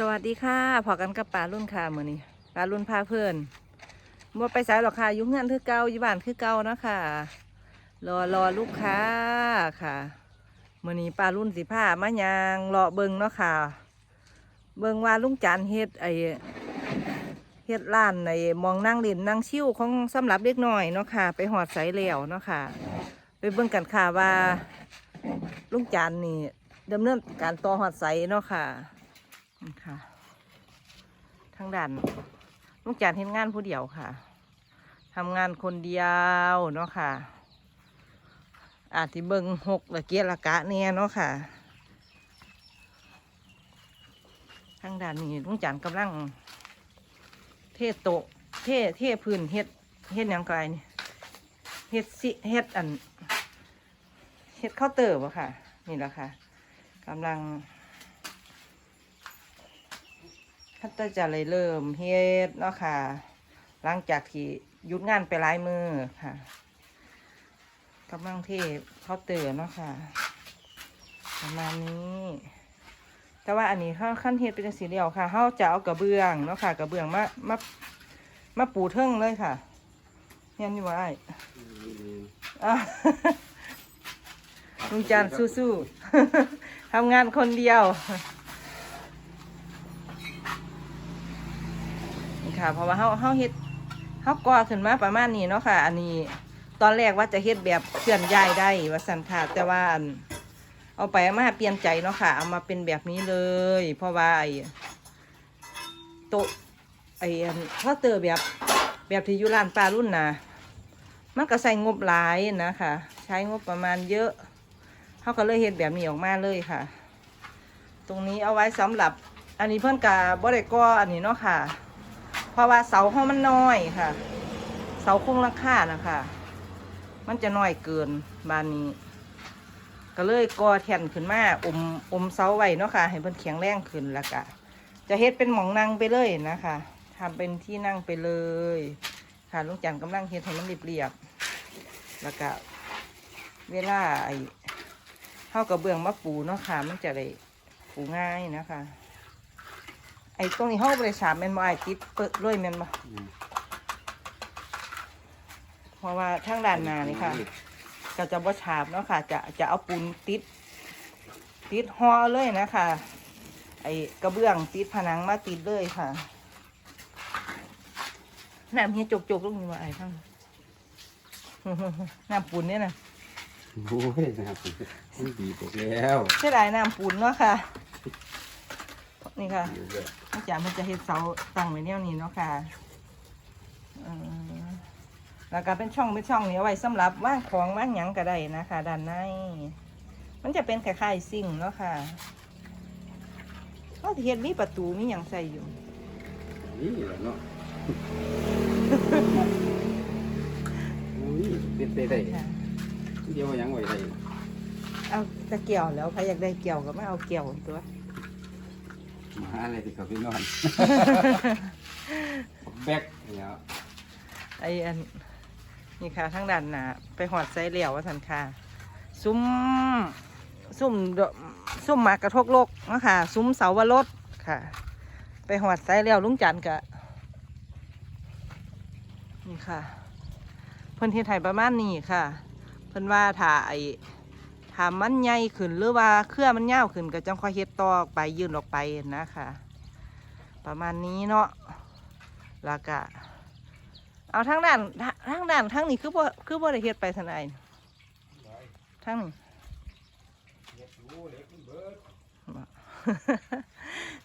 สวัสดีค่ะพอกันกับปลารุ่นค่ะมือนี้ปลารุ่นพาเพื่อนบ่ไปสายหรอกค่ะยุ่งงานคือเก่าอยู่บ้านคือเก่าเนาะค่ะ รอรอลูกค้าค่ะมือนี้ปลารุ่นสิผ้ามายางรอเบิงเนาะค่ะ เบิงว่าลุงจันเฮ็ดไอเฮ็ดร้านในมองนั่งเล่นนั่งชิวของสำหรับเด็กน้อยเนาะค่ะ ไปหอดใสแล้วเนาะค่ะ ไปเบิ่งกันค่ะว่าลุงจันนี่ดำเนินการต่อหอดใสเนาะค่ะ นี่ค่ะทางด้านลุงจานเห็นงานผู้เดียวค่ะทำงานคนเดียวเนาะค่ะ อาจที่เบิงหกละเกียละกะเนี่ยเนาะค่ะ ทางด้านนี้ลุงจานกำลัง เทโตเทเทพื้นเฮ็ดเฮ็ดยังไกลนี่เฮ็ดสิเฮ็ดอันเฮ็ดข้าวเตอร์บ่ค่ะ นี่แหละค่ะกำลัง คัตจะเลยเริ่มเฮ็ดเนาะค่ะ หลังจากที่หยุดงานไปหลายมือค่ะกำลังเทเขาน์เตือเนาะค่ะประมาณนี้แต่ว่าอันนี้เขาขั้นเฮ็ดเป็นจังสีเดียวค่ะเขาจะเอากระเบื้องเนาะค่ะ กระเบื้องมามามาปูเทิงเลยค่ะเห็นอยู่ว่าไอ้อ้าวลุงจันทร์สู้ๆทำงานคนเดียว ค่ะ เพราะว่าเฮาเฮาเฮ็ดเฮาก่อขึ้นมาประมาณนี้เนาะค่ะ อันนี้ตอนแรกว่าจะเฮ็ดแบบเคลื่อนย้ายได้ว่าซั่นค่ะแต่ว่าเอาไปมาเปลี่ยนใจเนาะค่ะ เอามาเป็นแบบนี้เลย เพราะว่าไอ้โต๊ะไอ้อันเขาเตอร์แบบแบบที่อยู่ร้านปลารุ่นนะมันก็ใส่งบหลายนะคะใช้งบประมาณเยอะเขาก็เลยเฮ็ดแบบนี้ออกมาเลยค่ะ ตรงนี้เอาไว้สำหรับ อันนี้เพื่อนกาบ่ได้ก่ออันนี้เนาะค่ะ เพราะว่าเสาห้องมันน้อยค่ะ เสาโครงราคานะคะ มันจะน้อยเกินบานนี้ ก็เลยก่อแท่นขึ้นมาอมอมเสาไว้เนาะค่ะ ให้เพิ่นแข็งแรงขึ้นแล้วก็จะเฮ็ดเป็นหมองนั่งไปเลยนะคะทำเป็นที่นั่งไปเลย ค่ะลุงจันทร์กำลังเฮ็ดให้มันเรียบๆแล้วก็เวลาไอ้เข้ากระเบื้องมาปูเนาะค่ะ มันจะได้ปูง่ายนะคะ ไอ้ตรงนี้ห้องบริษัทแมนบ่ไอ้ติดเปิดเลยแมนบ่เพราะว่าทางด้านหน้านี่ค่ะก็จะบ่ฉาบเนาะค่ะ จะจะเอาปูนติด ติดหอเลยนะคะ ไอ้กระเบื้องติดผนังมาติดเลยค่ะน้ำเฮียจกจกลูกนี่ว่าไอ้ทั้งน้ำปูนเนี่ยนะโอ้ยนะครับมันดีปกแล้วเสียดายน้ำปูนเนาะค่ะ นี่ค่ะ อยู่แบบอาจารย์มันจะเฮ็ดเสาตั้งไว้แนวนี้เนาะค่ะเออแล้วก็เป็นช่องเป็นช่องนี้เอาไว้สำหรับว่างของว่างหยังก็ได้นะคะด้านใน มันจะเป็นคล้ายๆซิ่งเนาะค่ะเขาสิเฮ็ดมีประตูมีหยังใส่อยู่นี้แหละเนาะโอ้ยเป็นไปได้ค่ะเดียวยังไหวได้เอาตะเกียวแล้วใครอยากได้เกี่ยวก็ไม่เอาเกี่ยวตัวมา หาอะไรที่เขาไปนอนแบกเนี่ยไอ้อันนี่ค่ะทั้งด้านหน้าไปหอดใส่เหลี่ยวว่าสันค่ะซุ้มซุ้มดอกซุ้มหมากกระทกโลกเนาะคะซุ้มเสาวรสค่ะ ไปหอดใส่เหลี่ยวลุงจันทร์กะนี่ค่ะเพิ่นเฮ็ดไห้ประมาณนี้ค่ะ เพิ่นว่าถ้าไอ้ ถ้ามันใหญ่ขึ้นหรือว่าเครือมันยาวขึ้นก็จังค่อยเฮ็ดต่อกไปยื่นออกไปนะคะ ประมาณนี้เนาะแล้วก็เอาทั้งด้านทั้งด้านทั้งนี้คือบ่คือบ่ได้เฮ็ดไปทางไหนทั้งนี้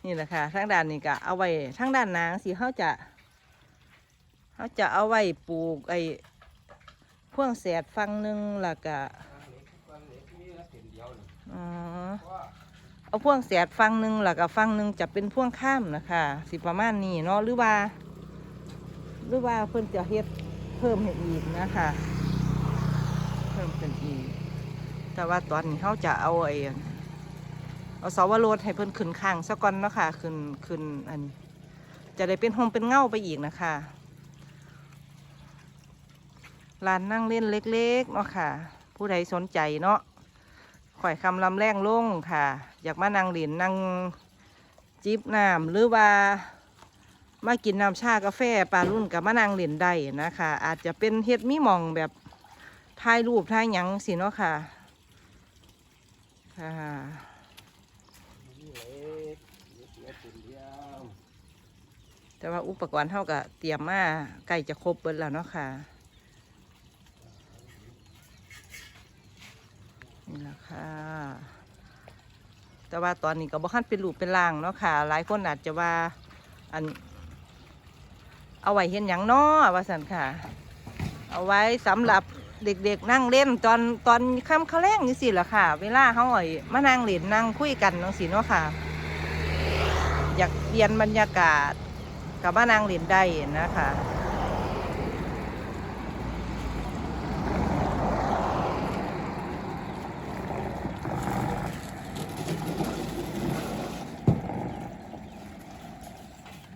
นี่แหละค่ะทั้งด้านนี้ก็เอาไว้ทั้งด้านนางสิเขาจะเขาจะเอาไว้ปลูกไอ้พ่วงแสดฟังหนึ่งแล้วก็ อ๋อเอาพ่วงแสดฟังหนึ่งแล้วก็ฟังหนึ่งจะเป็นพ่วงข้ามนะคะสิประมาณนี้เนาะหรือว่า หรือว่าเพิ่นจะเฮ็ดเพิ่มให้อีกนะคะเพิ่มเป็นอีก แต่ว่าตอนนี้เขาจะเอาไอ้เอาเสาวรสให้เพิ่นขึ้นข้างซะก่อนเนาะค่ะขึ้นขึ้นอัน จะได้เป็นโฮมเป็นเง่าไปอีกนะคะลานนั่งเล่นเล็กๆเนาะค่ะ ผู้ใดสนใจเนาะ ข่อยคำลำแรงลงค่ะ อยากมานั่งเล่นนั่งจิบน้ำหรือว่ามากินน้ำชากาแฟปลารุ่นกับมะนางเหรียญได้นะคะ อาจจะเป็นเฮ็ดมีหมองแบบถ่ายรูปถ่ายหยังสิเนาะค่ะค่ะแต่ว่าอุปกรณ์เท่ากับเตรียมมาใกล้จะครบเบิดแล้วเนาะค่ะ นี่แหละค่ะ แต่ว่าตอนนี้ก็บ่คันเป็นรูปเป็นร่างเนาะค่ะ หลายคนอาจจะว่าอัน เอาไว้เห็นอย่างน้อว่าสันค่ะ เอาไว้สำหรับเด็กๆนั่งเล่นตอนตอนค่ำเขาแรงนี่สิแหละค่ะ เวลาเขาอ่อยมานั่งเล่นนั่งคุยกันนังสิเนาะค่ะ อยากเปลี่ยนบรรยากาศกับมานั่งเล่นได้นะคะ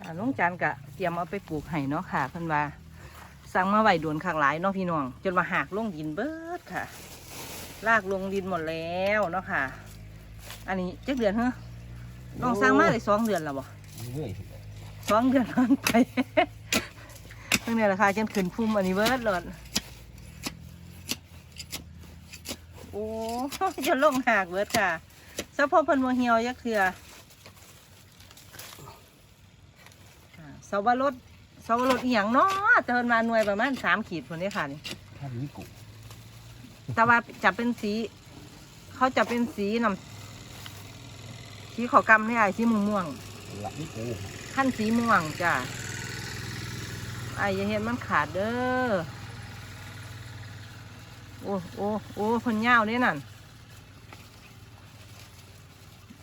อ่าลุง จันกะเตรียมเอาไปปลูกให้เนาะค่ะเพิ่นว่าสั่งมาไหว้โดนข้างหลายเนาะพี่น้อง จนมาหักลงดินเบิดค่ะ ลากลงดินหมดแล้วเนาะค่ะ อันนี้เจักเดือนเหรอน้องสร้างมาได้สองเดือนแล้วบ่เฮ้ยสองเดือนผ่านไปตั้งแต่ยราคาจนขึ้นพุ่มอันนี้เบิดหลดโอ้จะลงหากเบิดค่ะสะพกเพิ่นบ่เหียวยักเทื่อ อ่า เสาวรสเสาวรสอีหยังเนาะเตินมาหน่วยประมาณสามขีดคนนี้ค่ะนี่ท่านนี้กุแต่ว่าจะเป็นสี เขาจะเป็นสีน้ำสีขาวกำนี่ไอ้สีม่วงม่วงละนี่กูๆขั้นสีม่วงจ้ะไอ้อย่าเห็นมันขาดเด้อโอ้โอ้โอ้คนยาวเนี่ยนั่น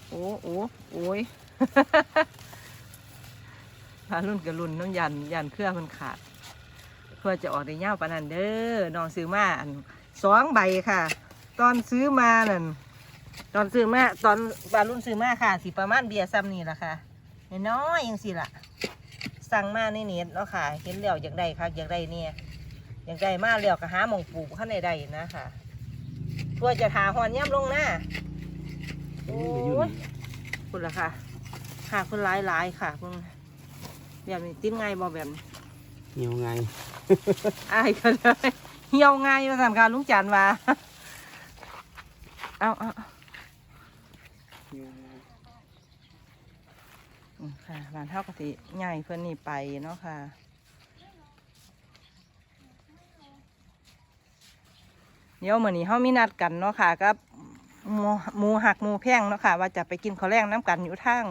โอ้โอ้โอ้ยพารุ่นกับรุ่นน้ำยันยันเครื่องมันขาด เพื่อจะออกได้ยาวปานนั้นเด้อน้องซื้อมาอันสองใบค่ะ ตอนซื้อมานั่นตอนซื้อมาตอนบารุ่นซื้อมาค่ะสิประมาณเบียร์ซ้ำนี่ละค่ะน้อยๆยังสิล่ะสั่งมาในเน็ตเนาะค่ะ เห็นแล้วอยากได้ค่ะอยากได้เนี่ยอยากได้มาแล้วก็หาหมองปลูกข้างในได้นะค่ะทั่วจะทาหอนย่ำลงหน้าโอ้ยคุณละค่ะหาคนหลายหลายๆค่ะคุณ แบบนี้ติ้นไงายบอแบบนี้เหนียวไงอายกันเลยเหี่ยวง่ายมาสั่นการลุงจันทร์ว่าเอาเอาเอาอืมค่ะร้านเท่ากะทิใหญ่เพื่อนนี่ไปเนาะค่ะเดี๋ยวมื่อนี้เฮามีนัดกันเนาะค่ะกับหมูหมูหักหมูแพงเนาะค่ะ ว่าจะไปกินข้าวแรงน้ำกันอยู่ทาง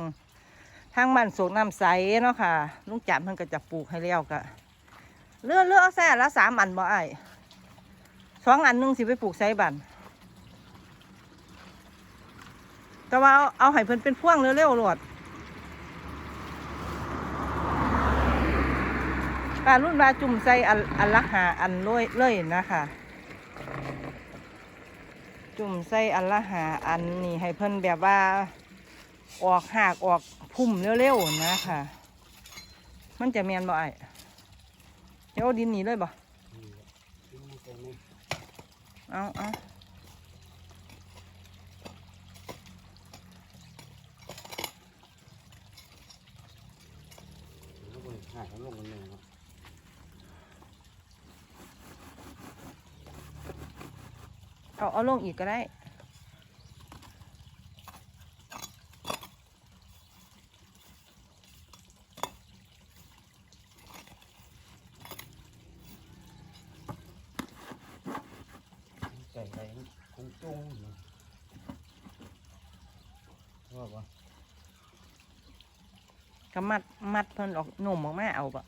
ทางบ้านโศกน้ำใสเนาะค่ะลุงจันเพิ่นก็จะปลูกให้แล้วก็เลือกเลือกเอแซ่ละสามอันบ่ไอ้สองอันนึงสิไปปลูกไซบันแต่ว่าเอาเอาให้เพิ่นเป็นพ่วงเร็วๆโลดการุ่นว่าจุ่มใส่อันอันละหาอันเลยเลยนะคะ จุ่มใส่อันละหาอันนี่ให้เพิ่นแบบว่า ออกหากออกพุ่มเร็วๆนะคะมันจะแมนบ่ไอ้ายเดี๋ยวเอาดินหนีเลยบ่เอาเอาหาเขาลงกันเลยครับเอาเอาลงอีกก็ได้ ใส่ไปค งจุ้งอยู่ว่าปะก็มัดมัดเพิ่นออกหนุ่มออกมาเอาบ่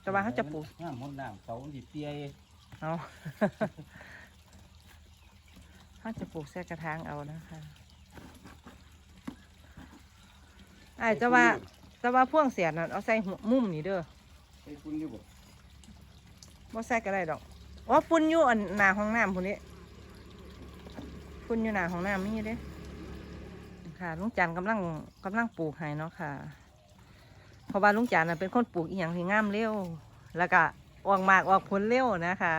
แต่ว่าเขาจะปลูกน้ำมดน้ำเสาดิเตียเอาเขาจะปลูกแทรกกระถางเอานะคะไอ้ายแต่ว่าแต่ว่าพ่วงเสียนั่นเอาใส่หัวมุมนี่เด้อใส่คุณอยู่บ่บ่ใส่ก็ได้ดอก อ๋อฝุ่นอยู่อันหน้าห้องน้ำพุ่นนี้ฝุ่นอยู่หน้าห้องน้ำนี่เด้ค่ะลุงจันกำลังกำลังปลูกให้เนาะค่ะเพราะว่าลุงจันเป็นคนปลูกอีหยังที่งามเร็ว แล้วก็ออกหมากออกผลเร็วนะคะ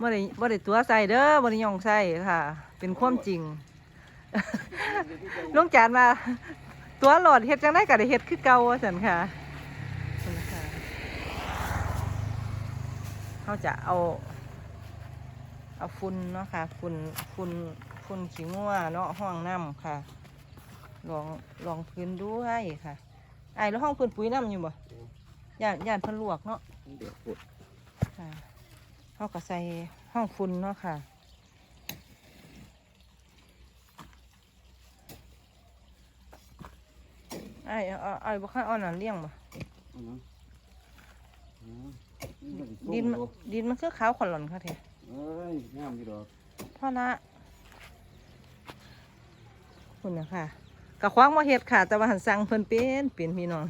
บ่ได้บ่ได้ตัวใส่เด้อบ่ได้ยองใส่ค่ะ เป็นความจริงลุงจานมา ตัวหลอดเฮ็ดจังได้ก็ได้เฮ็ดคือเก่าว่าซั่นค่ะเขาจะเอา เอาฝุ่นเนาะค่ะฝุ่นฝุ่นฝุ่นขี้งัวเนาะห้องน้ำค่ะ ลองลองพื้นด้วยค่ะไอ้ายแล้วห้องพื้นปุ๋ยน้ำอยู่บ่ย่านย่านเพันลวกเนาะเดี๋ยวปุดค่ะเขาก็ใส่ห้องฝุ่นเนาะค่ะไอ้ายเอาไอ้ายบ่ค่อยเอ่อนนั่นเลี้ยงบ่อืมอืมดินมันดินมันคือขาวขอนหล่อนค่ะเท เอ้ยงามดีดอกพ่อละคุณนะค่ะกะคว้างมาเฮ็ดค่ะ แต่ว่าหันสั่งเพิ่นเป็นเป็นพี่น้อง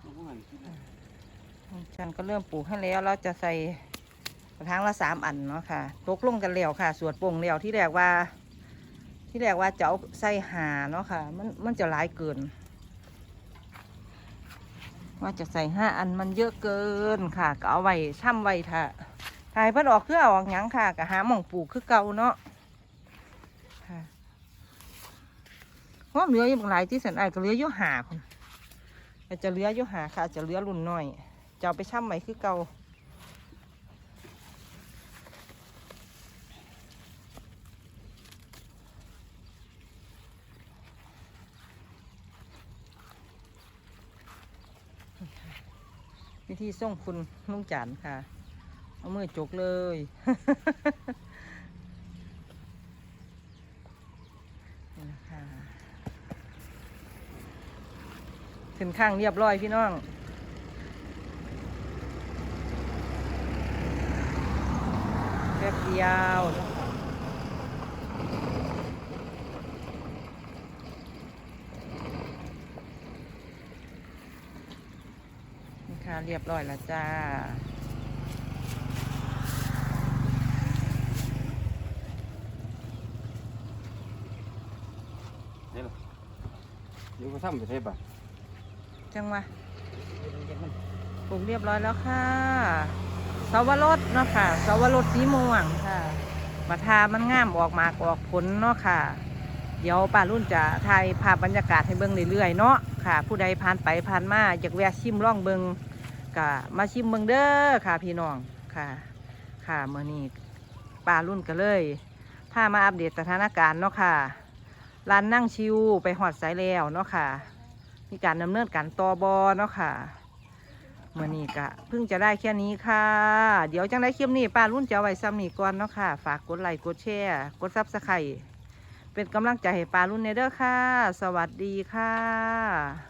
เอาเข้ามาอีกทีนะฉันก็เริ่มปลูกให้แล้วเราจะใส่กระถางละสามอันเนาะค่ะ ตกลงกันแล้วค่ะ สวดโป่งแล้วที่แรกว่า ที่แรกว่าจะเอาใส่หาเนาะค่ะ มันมันจะหลายเกิน ว่าจะใส่ห้าอันมันเยอะเกินค่ะ ก็เอาไว้ช่ำไว้ท่าถ่ายพิ่นออกเครือออกหยังค่ะก็หาหม่องปลูกคือเก่าเนาะค่ะเพราะเหลืออยู่บางหลายที่สันไอายก็เหลืออยู่หาคนแต่จะเหลืออยู่หาค่ะจะเหลือรุ่นน้อยจะเอาไปช่ำไว้คือเก่า วิธีส่งคุณลุงจันค่ะ เอามือจกเลยนี่นะคะขึ้นข้างเรียบร้อยพี่น้องแป๊บเดียวนะคะนี่ค่ะ เรียบร้อยแล้วจ้าเดี๋ยวเดี๋ยวก็ทำไปเทปอะจังวะเดี๋ยวมันปลูกเรียบร้อยแล้วค่ะสาวรสเนาะค่ะสาวรสสีม่วงค่ะมาทามันงามออกมากออกผลเนาะค่ะ เดี๋ยวป้ารุ่นจะถ่ายภาพบรรยากาศให้เบิ่งเรื่อยๆเนาะค่ะ ผู้ใดผ่านไปผ่านมาอยากแวะชิมล่องเบิ่ง ก็มาชิมเบิ่งเด้อค่ะพี่น้องค่ะ ค่ะเมื่อนี้ป้ารุ่นก็เลยพามาอัปเดตสถานการณ์เนาะค่ะร้านนั่งชิวไปหอดสายแล้วเนาะค่ะ มีการดำเนินการต่อบอเนาะค่ะเมื่อนี้กะเพิ่งจะได้แค่นี้ค่ะ เดี๋ยวจังได้คลิปนี้ป้ารุ่นจะไว้ซ้ำนี่ก่อนเนาะค่ะ ฝากกดไลค์กดแชร์กดซับสไครต์เป็นกำลังใจให้ป้ารุ่นในเด้อค่ะ สวัสดีค่ะ